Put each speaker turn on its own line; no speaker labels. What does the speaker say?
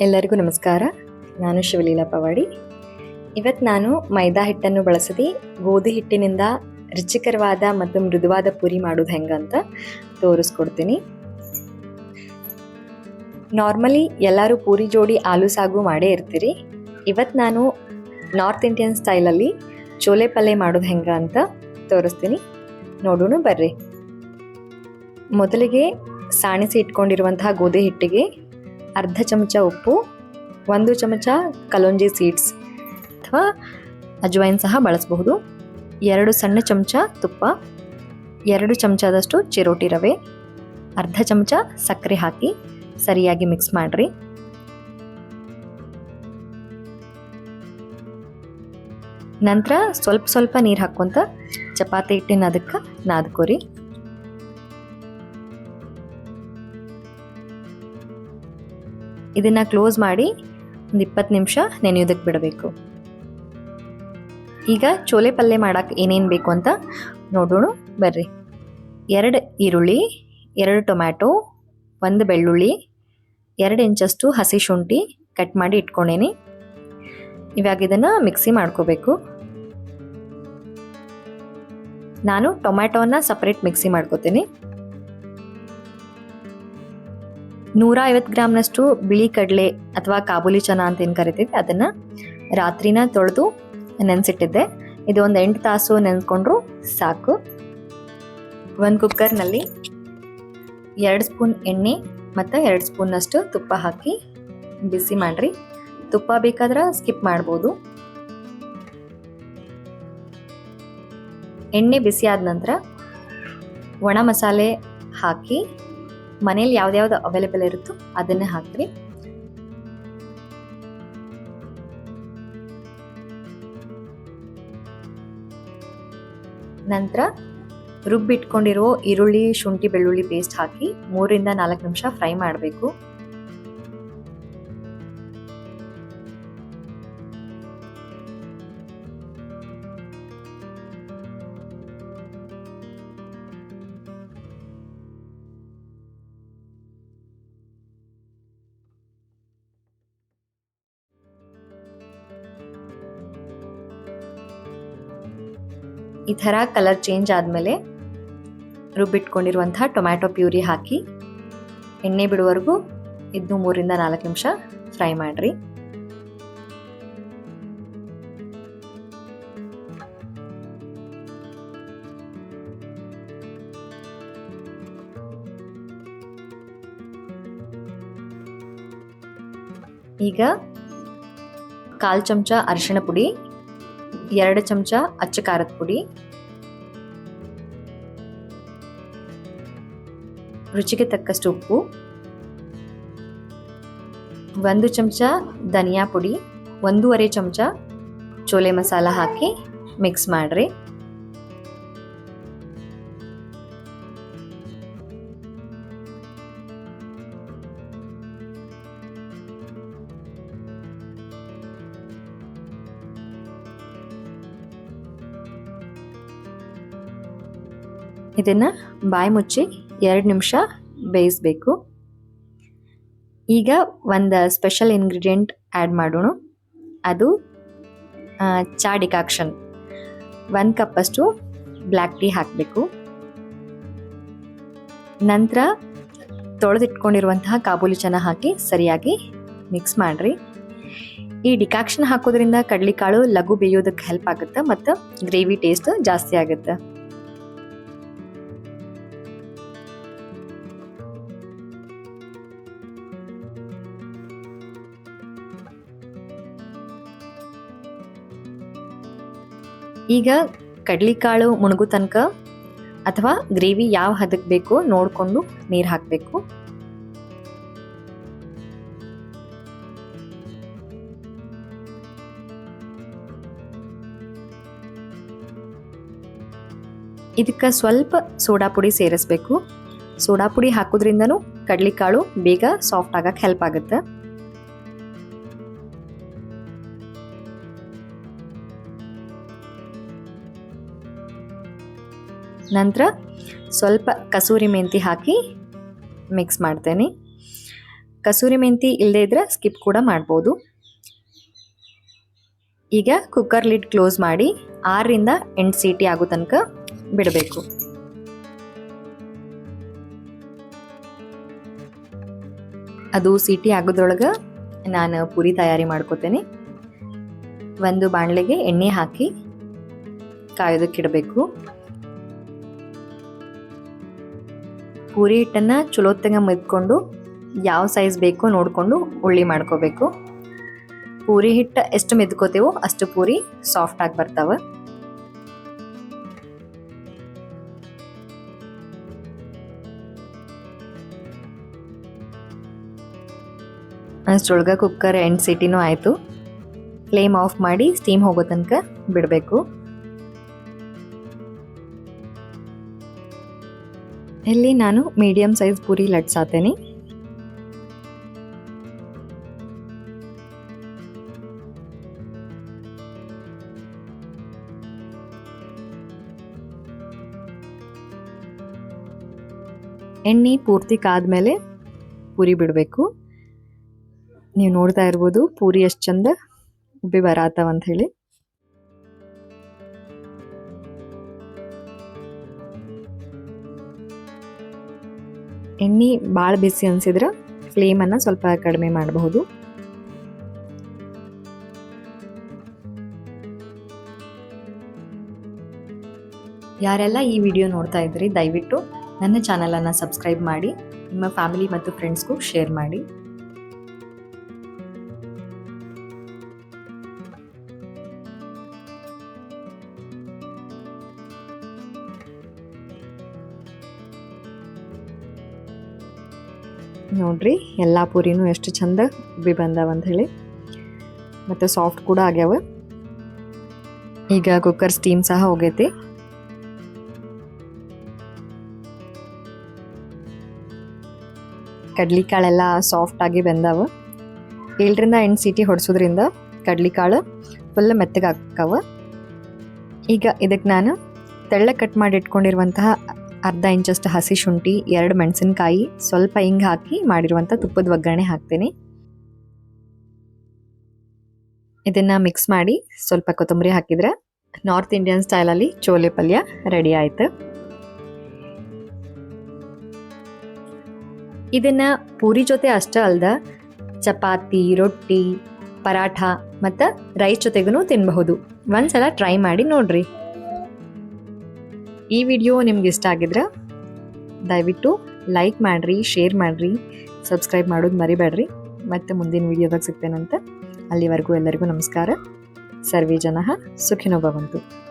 ಎಲ್ಲರಿಗೂ ನಮಸ್ಕಾರ. ನಾನು ಶಿವಲೀಲಾ ಪವಾಡಿ. ಇವತ್ತು ನಾನು ಮೈದಾ ಹಿಟ್ಟನ್ನು ಬಳಸದೆ ಗೋಧಿ ಹಿಟ್ಟಿನಿಂದ ರುಚಿಕರವಾದ ಮತ್ತು ಮೃದುವಾದ ಪುರಿ ಮಾಡೋದು ಹೆಂಗಂತ ತೋರಿಸ್ಕೊಡ್ತೀನಿ. ನಾರ್ಮಲಿ ಎಲ್ಲರೂ ಪೂರಿ ಜೋಡಿ ಆಲೂ ಸಾಗು ಮಾಡೇ ಇರ್ತೀರಿ. ಇವತ್ತು ನಾನು ನಾರ್ತ್ ಇಂಡಿಯನ್ ಸ್ಟೈಲಲ್ಲಿ ಚೋಲೆ ಪಲ್ಯ ಮಾಡೋದು ಹೆಂಗ ಅಂತ ತೋರಿಸ್ತೀನಿ. ನೋಡೋಣ ಬರ್ರಿ. ಮೊದಲಿಗೆ ಸಾಣಿಸಿ ಇಟ್ಕೊಂಡಿರುವಂತಹ ಗೋಧಿ ಹಿಟ್ಟಿಗೆ ಅರ್ಧ ಚಮಚ ಉಪ್ಪು, ಒಂದು ಚಮಚ ಕಲೋಂಜಿ ಸೀಡ್ಸ್ ಅಥವಾ ಅಜ್ವೈನ್ ಸಹ ಬಳಸಬಹುದು. ಎರಡು ಸಣ್ಣ ಚಮಚ ತುಪ್ಪ, ಎರಡು ಚಮಚದಷ್ಟು ಚಿರೋಟಿ ರವೆ, ಅರ್ಧ ಚಮಚ ಸಕ್ಕರೆ ಹಾಕಿ ಸರಿಯಾಗಿ ಮಿಕ್ಸ್ ಮಾಡಿರಿ. ನಂತರ ಸ್ವಲ್ಪ ಸ್ವಲ್ಪ ನೀರು ಹಾಕ್ಕೊಂತ ಚಪಾತಿ ಹಿಟ್ಟಿನ ಅದಕ್ಕೆ ನಾದ್ಕೋರಿ. ಇದನ್ನ ಕ್ಲೋಸ್ ಮಾಡಿ ಒಂದು ಇಪ್ಪತ್ತು ನಿಮಿಷ ನೆನೆಯೋದಕ್ಕೆ ಬಿಡಬೇಕು. ಈಗ ಚೋಲೆ ಪಲ್ಯ ಮಾಡಕ್ಕೆ ಏನೇನು ಬೇಕು ಅಂತ ನೋಡೋಣ, ಬರ್ರಿ. ಎರಡು ಈರುಳ್ಳಿ, ಎರಡು ಟೊಮ್ಯಾಟೊ, ಒಂದು ಬೆಳ್ಳುಳ್ಳಿ, ಎರಡು ಇಂಚಷ್ಟು ಹಸಿ ಶುಂಠಿ ಕಟ್ ಮಾಡಿ ಇಟ್ಕೊಂಡೇನಿ ಇವಾಗ ಇದನ್ನು ಮಿಕ್ಸಿ ಮಾಡ್ಕೋಬೇಕು. ನಾನು ಟೊಮ್ಯಾಟೋನ ಸಪ್ರೇಟ್ ಮಿಕ್ಸಿ ಮಾಡ್ಕೋತೀನಿ. ನೂರ ಐವತ್ತು ಗ್ರಾಮ್ನಷ್ಟು ಬಿಳಿ ಕಡಲೆ ಅಥವಾ ಕಾಬೂಲಿ ಚನ ಅಂತ ಏನು ಕರಿತೀವಿ, ಅದನ್ನು ರಾತ್ರಿನ ತೊಳೆದು ನೆನೆಸಿಟ್ಟಿದ್ದೆ. ಇದು ಒಂದು ಎಂಟು ತಾಸು ನೆನೆಸ್ಕೊಂಡ್ರು ಸಾಕು. ಒಂದು ಕುಕ್ಕರ್ನಲ್ಲಿ ಎರಡು ಸ್ಪೂನ್ ಎಣ್ಣೆ ಮತ್ತು ಎರಡು ಸ್ಪೂನ್ನಷ್ಟು ತುಪ್ಪ ಹಾಕಿ ಬಿಸಿ ಮಾಡಿರಿ. ತುಪ್ಪ ಬೇಕಾದ್ರೆ ಸ್ಕಿಪ್ ಮಾಡ್ಬೋದು. ಎಣ್ಣೆ ಬಿಸಿ ಆದ ನಂತರ ಒಣ ಮಸಾಲೆ ಹಾಕಿ ಮನೇಲಿ ಯಾವ್ದ್ಯಾವ್ದು ಅವೈಲೇಬಲ್ ಇರುತ್ತೋ ಅದನ್ನೇ ಹಾಕ್ರಿ. ನಂತರ ರುಬ್ಬಿಟ್ಕೊಂಡಿರೋ ಈರುಳ್ಳಿ, ಶುಂಠಿ, ಬೆಳ್ಳುಳ್ಳಿ ಪೇಸ್ಟ್ ಹಾಕಿ ಮೂರಿಂದ ನಾಲ್ಕು ನಿಮಿಷ ಫ್ರೈ ಮಾಡಬೇಕು. ಈ ಥರ ಕಲರ್ ಚೇಂಜ್ ಆದಮೇಲೆ ರುಬ್ಬಿಟ್ಕೊಂಡಿರುವಂಥ ಟೊಮ್ಯಾಟೊ ಪ್ಯೂರಿ ಹಾಕಿ ಎಣ್ಣೆ ಬಿಡುವರೆಗೂ ಇದನ್ನು ಮೂರಿಂದ ನಾಲ್ಕು ನಿಮಿಷ ಫ್ರೈ ಮಾಡಿರಿ. ಈಗ ಕಾಲು ಚಮಚ ಅರಿಶಿಣ ಪುಡಿ ಎರಡು ಚಮಚ ಅಚ್ಚ ಖಾರದ ಪುಡಿ, ರುಚಿಗೆ ತಕ್ಕಷ್ಟು ಉಪ್ಪು, ಒಂದು ಚಮಚ ಧನಿಯಾ ಪುಡಿ, ಒಂದೂವರೆ ಚಮಚ ಚೋಲೆ ಮಸಾಲ ಹಾಕಿ ಮಿಕ್ಸ್ ಮಾಡಿರಿ. ಇದನ್ನು ಬಾಯಿ ಮುಚ್ಚಿ ಎರಡು ನಿಮಿಷ ಬೇಯಿಸಬೇಕು. ಈಗ ಒಂದು ಸ್ಪೆಷಲ್ ಇಂಗ್ರೀಡಿಯೆಂಟ್ ಆ್ಯಡ್ ಮಾಡೋಣ. ಅದು ಚಾ ಡಿಕಾಕ್ಷನ್ ಒಂದು ಕಪ್ಪಷ್ಟು ಬ್ಲ್ಯಾಕ್ ಟೀ ಹಾಕಬೇಕು. ನಂತರ ತೊಳೆದಿಟ್ಕೊಂಡಿರುವಂತಹ ಕಾಬೂಲಿ ಚೆನ್ನ ಹಾಕಿ ಸರಿಯಾಗಿ ಮಿಕ್ಸ್ ಮಾಡಿರಿ. ಈ ಡಿಕಾಕ್ಷನ್ ಹಾಕೋದ್ರಿಂದ ಕಡಲೆಕಾಳು ಲಘು ಬೇಯೋದಕ್ಕೆ ಹೆಲ್ಪ್ ಆಗುತ್ತೆ ಮತ್ತು ಗ್ರೇವಿ ಟೇಸ್ಟ್ ಜಾಸ್ತಿ ಆಗುತ್ತೆ. ಈಗ ಕಡಲಿಕಾಳು ಮುಣಗು ತನಕ ಅಥವಾ ಗ್ರೇವಿ ಯಾವ ಹದಕ್ಕೆ ಬೇಕು ನೋಡಿಕೊಂಡು ನೀರು ಹಾಕಬೇಕು. ಇದಕ್ಕೆ ಸ್ವಲ್ಪ ಸೋಡಾ ಪುಡಿ ಸೇರಿಸ್ಬೇಕು. ಸೋಡಾ ಪುಡಿ ಹಾಕೋದ್ರಿಂದನೂ ಕಡ್ಲಿಕಾಳು ಬೇಗ ಸಾಫ್ಟ್ ಆಗಕ್ಕೆ ಹೆಲ್ಪ್ ಆಗುತ್ತೆ. ನಂತರ ಸ್ವಲ್ಪ ಕಸೂರಿ ಮೆಂತಿ ಹಾಕಿ ಮಿಕ್ಸ್ ಮಾಡ್ತೇನೆ. ಕಸೂರಿ ಮೆಂತಿ ಇಲ್ಲದೇ ಇದ್ದರೆ ಸ್ಕಿಪ್ ಕೂಡ ಮಾಡ್ಬೋದು. ಈಗ ಕುಕ್ಕರ್ ಲಿಡ್ ಕ್ಲೋಸ್ ಮಾಡಿ ಆರರಿಂದ ಎಂಟು ಸೀಟಿ ಆಗೋ ತನಕ ಬಿಡಬೇಕು. ಅದು ಸೀಟಿ ಆಗೋದ್ರೊಳಗೆ ನಾನು ಪೂರಿ ತಯಾರಿ ಮಾಡ್ಕೋತೇನೆ. ಒಂದು ಬಾಣಲೆಗೆ ಎಣ್ಣೆ ಹಾಕಿ ಕಾಯೋದಕ್ಕಿಡಬೇಕು ಪೂರಿ ಹಿಟ್ಟನ್ನು ಚಲೋತ್ತಂಗೆ ಮೆದ್ಕೊಂಡು ಯಾವ ಸೈಜ್ ಬೇಕೋ ನೋಡಿಕೊಂಡು ಉಳ್ಳಿ ಮಾಡ್ಕೋಬೇಕು. ಪೂರಿ ಹಿಟ್ಟು ಎಷ್ಟು ಮೆದ್ಕೋತೇವೋ ಅಷ್ಟು ಪೂರಿ ಸಾಫ್ಟ್ ಆಗಿ ಬರ್ತಾವೆ. ಅಷ್ಟರೊಳಗೆ ಕುಕ್ಕರ್ ಎಂಟು ಸಿಟಿನೂ ಆಯಿತು. ಫ್ಲೇಮ್ ಆಫ್ ಮಾಡಿ ಸ್ಟೀಮ್ ಹೋಗೋ ತನಕ ಬಿಡಬೇಕು. ಇಲ್ಲಿ ನಾನು ಮೀಡಿಯಂ ಸೈಜ್ ಪೂರಿ ಲಟ್ಸಾತೇನೆ. ಎಣ್ಣೆ ಪೂರ್ತಿ ಕಾದ್ಮೇಲೆ ಪೂರಿ ಬಿಡಬೇಕು. ನೀವು ನೋಡ್ತಾ ಇರ್ಬೋದು ಪೂರಿ ಎಷ್ಟು ಚಂದ ಉಬ್ಬಿ ಬರಾತವ ಅಂತ ಹೇಳಿ. ಎಣ್ಣೆ ಭಾಳ ಬಿಸಿ ಅನಿಸಿದ್ರೆ ಫ್ಲೇಮನ್ನು ಸ್ವಲ್ಪ ಕಡಿಮೆ ಮಾಡಬಹುದು. ಯಾರೆಲ್ಲ ಈ ವಿಡಿಯೋ ನೋಡ್ತಾ ಇದ್ರಿ, ದಯವಿಟ್ಟು ನನ್ನ ಚಾನಲನ್ನು ಸಬ್ಸ್ಕ್ರೈಬ್ ಮಾಡಿ, ನಿಮ್ಮ ಫ್ಯಾಮಿಲಿ ಮತ್ತು ಫ್ರೆಂಡ್ಸ್ಗೂ ಶೇರ್ ಮಾಡಿ. ನೋಡ್ರಿ, ಎಲ್ಲ ಪೂರಿನೂ ಎಷ್ಟು ಚಂದ ಉಬ್ಬಿ ಬಂದಾವ ಅಂತ ಹೇಳಿ. ಮತ್ತು ಸಾಫ್ಟ್ ಕೂಡ ಆಗ್ಯಾವ. ಈಗ ಕುಕ್ಕರ್ ಸ್ಟೀಮ್ ಸಹ ಹೋಗೈತಿ. ಕಡ್ಲಿಕಾಳೆಲ್ಲ ಸಾಫ್ಟ್ ಆಗಿ ಬೆಂದಾವ. ಏಳರಿಂದ ಎಂಟು ಸೀಟಿ ಹೊಡಿಸೋದ್ರಿಂದ ಕಡ್ಲಿಕಾಳು ಫುಲ್ ಮೆತ್ತಗೆ ಹಾಕವ ಈಗ ಇದಕ್ಕೆ ನಾನು ತೆಳ್ಳ ಕಟ್ ಮಾಡಿ ಇಟ್ಕೊಂಡಿರುವಂತಹ ಅರ್ಧ ಇಂಚಷ್ಟು ಹಸಿ ಶುಂಠಿ, ಎರಡು ಮೆಣಸಿನಕಾಯಿ, ಸ್ವಲ್ಪ ಹಿಂಗೆ ಹಾಕಿ ಮಾಡಿರುವಂಥ ತುಪ್ಪದ ಒಗ್ಗರಣೆ ಹಾಕ್ತೀನಿ. ಇದನ್ನ ಮಿಕ್ಸ್ ಮಾಡಿ ಸ್ವಲ್ಪ ಕೊತ್ತಂಬರಿ ಹಾಕಿದ್ರೆ ನಾರ್ತ್ ಇಂಡಿಯನ್ ಸ್ಟೈಲಲ್ಲಿ ಚೋಲೆ ಪಲ್ಯ ರೆಡಿ ಆಯಿತು. ಇದನ್ನ ಪೂರಿ ಜೊತೆ ಅಷ್ಟೇ ಅಲ್ದ ಚಪಾತಿ, ರೊಟ್ಟಿ, ಪರಾಠ ಮತ್ತು ರೈಸ್ ಜೊತೆಗೂ ತಿನ್ನಬಹುದು ಒಂದ್ಸಲ ಟ್ರೈ ಮಾಡಿ ನೋಡ್ರಿ. ಈ ವಿಡಿಯೋ ನಿಮ್ಗೆ ಇಷ್ಟ ಆಗಿದ್ರೆ ದಯವಿಟ್ಟು ಲೈಕ್ ಮಾಡಿರಿ ಶೇರ್ ಮಾಡಿರಿ ಸಬ್ಸ್ಕ್ರೈಬ್ ಮಾಡೋದು ಮರಿಬೇಡ್ರಿ. ಮತ್ತೆ ಮುಂದಿನ ವಿಡಿಯೋದಾಗ ಸಿಗ್ತೇನಂತ. ಅಲ್ಲಿವರೆಗೂ ಎಲ್ಲರಿಗೂ ನಮಸ್ಕಾರ. ಸರ್ವೇ ಜನ ಸುಖಿನೋ ಭವಂತು.